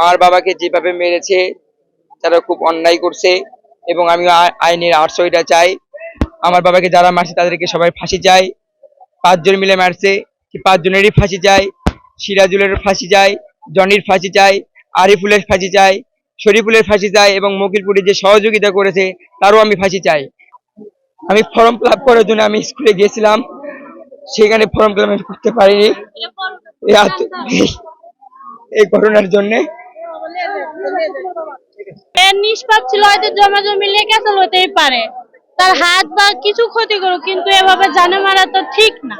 আমার বাবাকে যেভাবে মেরেছে, তারা খুব অন্যায় করছে এবং আমি আইনের আশ্রয়টা চাই। আমার বাবাকে যারা মারছে, তাদেরকে সবাই ফাঁসি চাই। পাঁচজন মিলে মারছে, কি পাঁচজনেরই ফাঁসি চাই? সিরাজুলের ফাঁসি চাই, জনির ফাঁসি চাই, আরিফুলের ফাঁসি চাই, শরীফুলের ফাঁসি চাই এবং মকিলপুরে যে সহযোগিতা করেছে, তারও আমি ফাঁসি চাই। আমি ফর্ম ফিল করার জন্য আমি স্কুলে গিয়েছিলাম। সেখানে ফর্ম ফিল করতে পারিনি। এই ঘটনার জন্যে নিষ্পাপ ছিল হয়তো জমা জমি হতেই পারে। তার হাত বা কিছু ক্ষতি করুক কিন্তু এভাবে জানে মারা তো ঠিক না।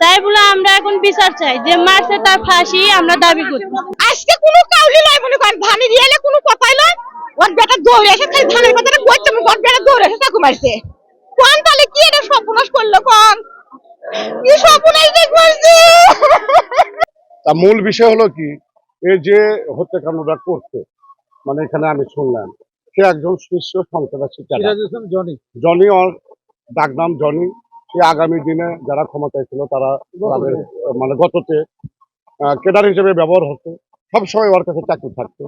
তাই বলে আমরা এখন বিচার চাই যে মারছে তার ফাঁসি আমরা দাবি করি আজকে কোনো কাউলি লয় মনে করেন ধানে দিয়ে কোনো কথাই লয়? ওর বেটা দৌড়ে এসে খালি ধানের কথাটা করছে ওর বেটা দৌড়ে এসে চাকু মারছে কোন তাহলে কি এটা সর্বনাশ করল কোন? কি সর্বনাশ করছে তা মূল বিষয় হলো কি? এই যে হত্যাকাণ্ডটা করছে মানে এখানে আমি শুনলাম সে একজন শীর্ষ সন্ত্রাসী জনি। জনি ওর ডাকনাম জনি। সে আগামী দিনে যারা ক্ষমতায় ছিল তারা তাদের মানে গততে কেডার হিসেবে ব্যবহার হতো। সবসময় ওর কাছে চাকরি থাকতো।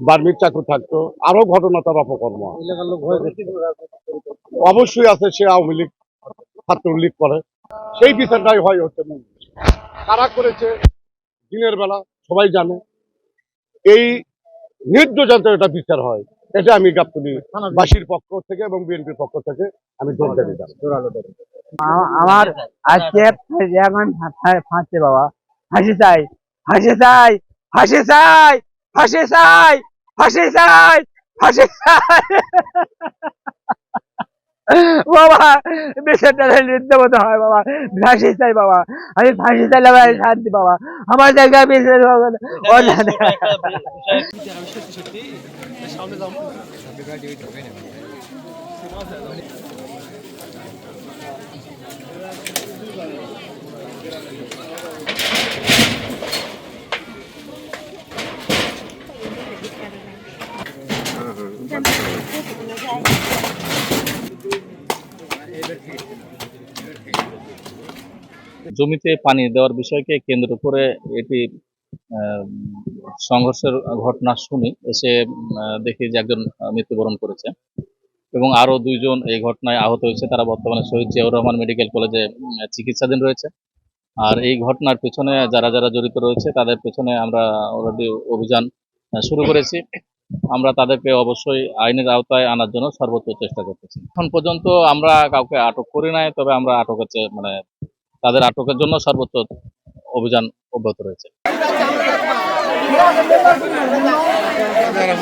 বার্মির। চাকরি থাকতো। আরও ঘটনা তার অপকর্ম। অবশ্যই আছে সে আওয়ামী লীগ ছাত্রলীগ করে। সেই বিচারটাই হয় হচ্ছে। কারা করেছে দিনের বেলা সবাই জানে। এই নির্দোষান্ত এটা বিচার হয়। এটা আমি গাবতলি বাসীর পক্ষ থেকে এবং বিএনপির পক্ষ থেকে আমি জোর আমার আজকে ফাঁসছে বাবা। ফাঁসি চাই ফাঁসি চাই ফাঁসি চাই ফাঁসি চাই ফাঁসি চাই ফাঁসি চাই। বাবা বিচারটা নৃত্য মতো হয় বাবা। ফাঁসি চাই বাবা। আমি ফাঁসি চাইলে আমার শান্তি বাবা। আমার জায়গায় বিচার হবে না। ও না, না। জমিতে পানি দেওয়ার বিষয়কে কেন্দ্র করে এটি সংঘর্ষের ঘটনা শুনি, এসে দেখি যে একজন মৃত্যুবরণ করেছে। এবং আরও দুইজন এই ঘটনায় আহত হয়েছে। তারা বর্তমানে শহীদ জিয়াউর রহমান মেডিকেল কলেজে চিকিৎসাধীন রয়েছে। আর এই ঘটনার পেছনে যারা যারা জড়িত রয়েছে, তাদের পেছনে আমরা অলরেডি অভিযান শুরু করেছি। আমরা তাদেরকে অবশ্যই আইনের আওতায় আনার জন্য সর্বোচ্চ চেষ্টা করতেছি। এখন পর্যন্ত আমরা কাউকে আটক করি নাই তবে আমরা আটকের মানে তাদের আটকের জন্য সর্বোচ্চ অভিযান অব্যাহত রয়েছে। Ayo,